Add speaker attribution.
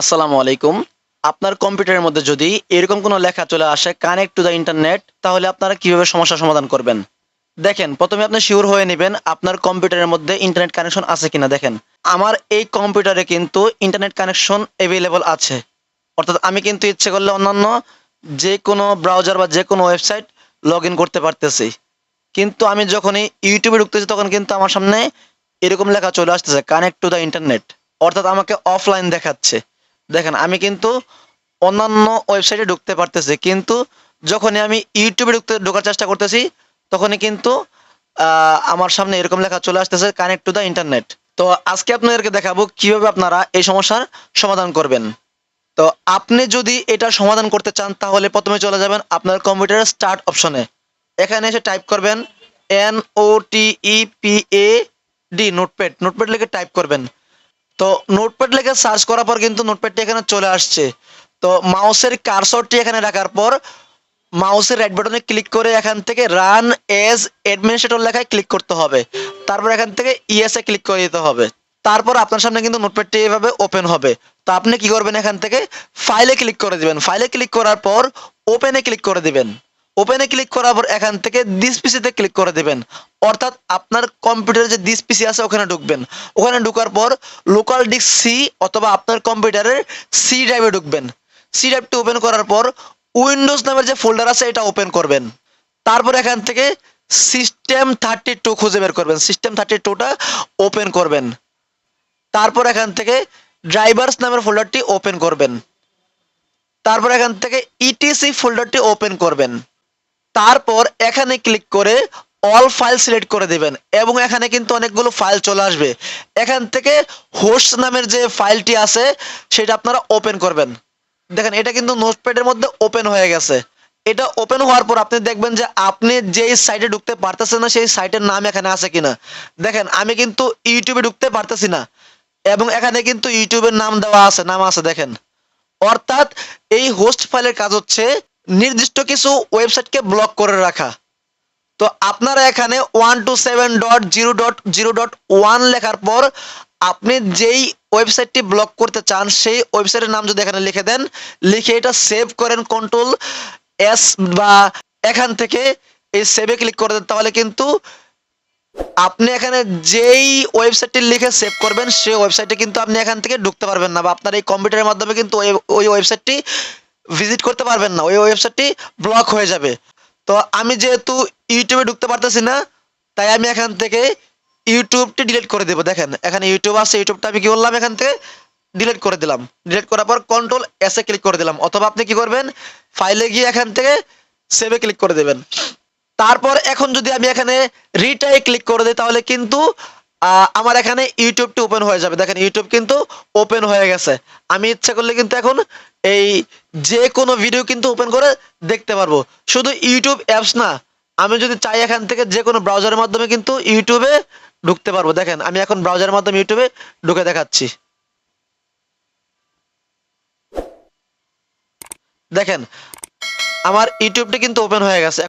Speaker 1: আসসালামু আলাইকুম। আপনার কম্পিউটারের মধ্যে যদি এরকম কোনো লেখা চলে আসে কানেক্ট টু দ্য ইন্টারনেট তাহলে আপনারা কীভাবে সমস্যার সমাধান করবেন? দেখেন, প্রথমে আপনি শিওর হয়ে নেবেন আপনার কম্পিউটারের মধ্যে ইন্টারনেট কানেকশন আছে কিনা। দেখেন, আমার এই কম্পিউটারে কিন্তু ইন্টারনেট কানেকশন অ্যাভেলেবল আছে। অর্থাৎ আমি কিন্তু ইচ্ছে করলে অন্যান্য যে কোনো ব্রাউজার বা যে কোনো ওয়েবসাইট লগ করতে পারতেছি। কিন্তু আমি যখনই ইউটিউবে ঢুকতেছি, তখন কিন্তু আমার সামনে এরকম লেখা চলে আসতেছে কানেক্ট টু দ্য ইন্টারনেট অর্থাৎ আমাকে অফলাইন দেখাচ্ছে। দেখেন, আমি কিন্তু অন্যান্য ওয়েবসাইটে ঢুকতে পারতেছি, কিন্তু যখনই আমি ইউটিউবে ঢুকতে, ঢোকার চেষ্টা করতেছি, তখনই কিন্তু আমার সামনে এরকম লেখা চলে আসতেছে কানেক্ট টু দ্য ইন্টারনেট তো আজকে আপনাদেরকে দেখাবো কীভাবে আপনারা এই সমস্যার সমাধান করবেন। তো আপনি যদি এটা সমাধান করতে চান, তাহলে প্রথমে চলে যাবেন আপনার কম্পিউটারের স্টার্ট অপশনে এখানে এসে টাইপ করবেন N O T E P A D notepad notepad লিখে টাইপ করবেন। তো নোটপ্যাড লিখে সার্চ করার পর কিন্তু নোটপ্যাডটি এখানে চলে আসছে। তো মাউসের কারসরটি এখানে রাখার পর মাউসের রাইট বাটনে ক্লিক করে এখান থেকে রান এজ অ্যাডমিনিস্ট্রেটর লেখায় ক্লিক করতে হবে। তারপর এখান থেকে ইএসএ ক্লিক করে দিতে হবে। তারপর আপনার সামনে কিন্তু নোটপ্যাডটি এভাবে ওপেন হবে। তো আপনি কি করবেন এখান থেকে ফাইলে ক্লিক করে দিবেন। ফাইলে ক্লিক করার পর ওপেনে ক্লিক করে দিবেন। ওপেনে ক্লিক করার পর এখান থেকে দিস পিসিতে ক্লিক করে দেবেন। অর্থাৎ আপনার কম্পিউটারে যে দিস পিসি আছে, ওখানে ঢুকবেন। ওখানে ঢোকার পর লোকাল ডিস্ক সি অথবা আপনার কম্পিউটারের সি ড্রাইভে ঢুকবেন। সি ড্রাইভটি ওপেন করার পর উইন্ডোজ নামের যে ফোল্ডার আছে, এটা ওপেন করবেন। তারপর এখান থেকে সিস্টেম থার্টি টু খুঁজে বের করবেন। সিস্টেম থার্টি টুটা ওপেন করবেন। তারপর এখান থেকে ড্রাইভার্স নামের ফোল্ডারটি ওপেন করবেন। তারপর এখান থেকে ইটিসি ফোল্ডারটি ওপেন করবেন। তারপর এখানে ক্লিক করে অল ফাইল সিলেক্ট করে দিবেন এবং এখানে কিন্তু অনেকগুলো ফাইল চলে আসবে। এখান থেকে হোস্ট নামের যে ফাইলটি আছে, সেটা আপনারা ওপেন করবেন। দেখেন, এটা কিন্তু নোটপ্যাডের মধ্যে ওপেন হয়ে গেছে। এটা ওপেন হওয়ার পর আপনি দেখবেন যে আপনি যেই সাইটে ঢুকতে পারতেছেন না, সেই সাইটের নাম এখানে আছে কিনা। দেখেন, আমি কিন্তু ইউটিউবে ঢুকতে পারতেছি না। এবং এখানে কিন্তু ইউটিউবের নাম দেওয়া আছে, নাম আছে, দেখেন। অর্থাৎ এই হোস্ট ফাইলের কাজ হচ্ছে নির্দিষ্ট কিছু ওয়েবসাইটকে ব্লক করে রাখা। তো আপনারা এখানে one two seven dot zero dot zero dot one লেখার পর আপনি যেই ওয়েবসাইটটি ব্লক করতে চান, সেই ওয়েবসাইটের নাম যদি এখানে লিখে দেন, লিখে এটা সেভ করেন কন্ট্রোল এস বা এখান থেকে এই সেভে ক্লিক করে দেন, তাহলে কিন্তু আপনি এখানে যেই ওয়েবসাইটটি লিখে সেভ করবেন, সেই ওয়েবসাইটে কিন্তু আপনি এখান থেকে ঢুকতে পারবেন না বা আপনার এই কম্পিউটারের মাধ্যমে কিন্তু ওই ওই ওয়েবসাইটটি ভিজিট করতে পারবেন না, ওই ওয়েবসাইটটি ব্লক হয়ে যাবে। তো আমি যেহেতু ইউটিউবে ঢুকতে পারতেছি না, তাই আমি এখান থেকে ইউটিউবটি ডিলিট করে দেবো। দেখেন, এখানে ইউটিউব আছে, ইউটিউবটা আমি কি করলাম এখান থেকে ডিলিট করে দিলাম। ডিলিট করার পর কন্ট্রোল এসে ক্লিক করে দিলাম। অথবা আপনি কি করবেন? ফাইলে গিয়ে এখান থেকে সেভে ক্লিক করে দেবেন। তারপর এখন যদি আমি এখানে রিটাই ক্লিক করে দিই, তাহলে কিন্তু আমার এখানে ইউটিউবটি ওপেন হয়ে যাবে। দেখেন ইউটিউব কিন্তু ওপেন হয়ে গেছে। আমি ইচ্ছা করলে কিন্তু এখন এই যে কোনো ভিডিও কিন্তু ওপেন করে দেখতে পারব। শুধু ইউটিউব অ্যাপস না, আমি যদি চাই এখান থেকে যে কোনো ব্রাউজারের মাধ্যমে কিন্তু ইউটিউবে ঢুকতে পারব। দেখেন, আমি এখন ব্রাউজারের মাধ্যমে ইউটিউবে ঢুকে দেখাচ্ছি। দেখেন, আমার ইউটিউবটি কিন্তু ওপেন হয়ে গেছে।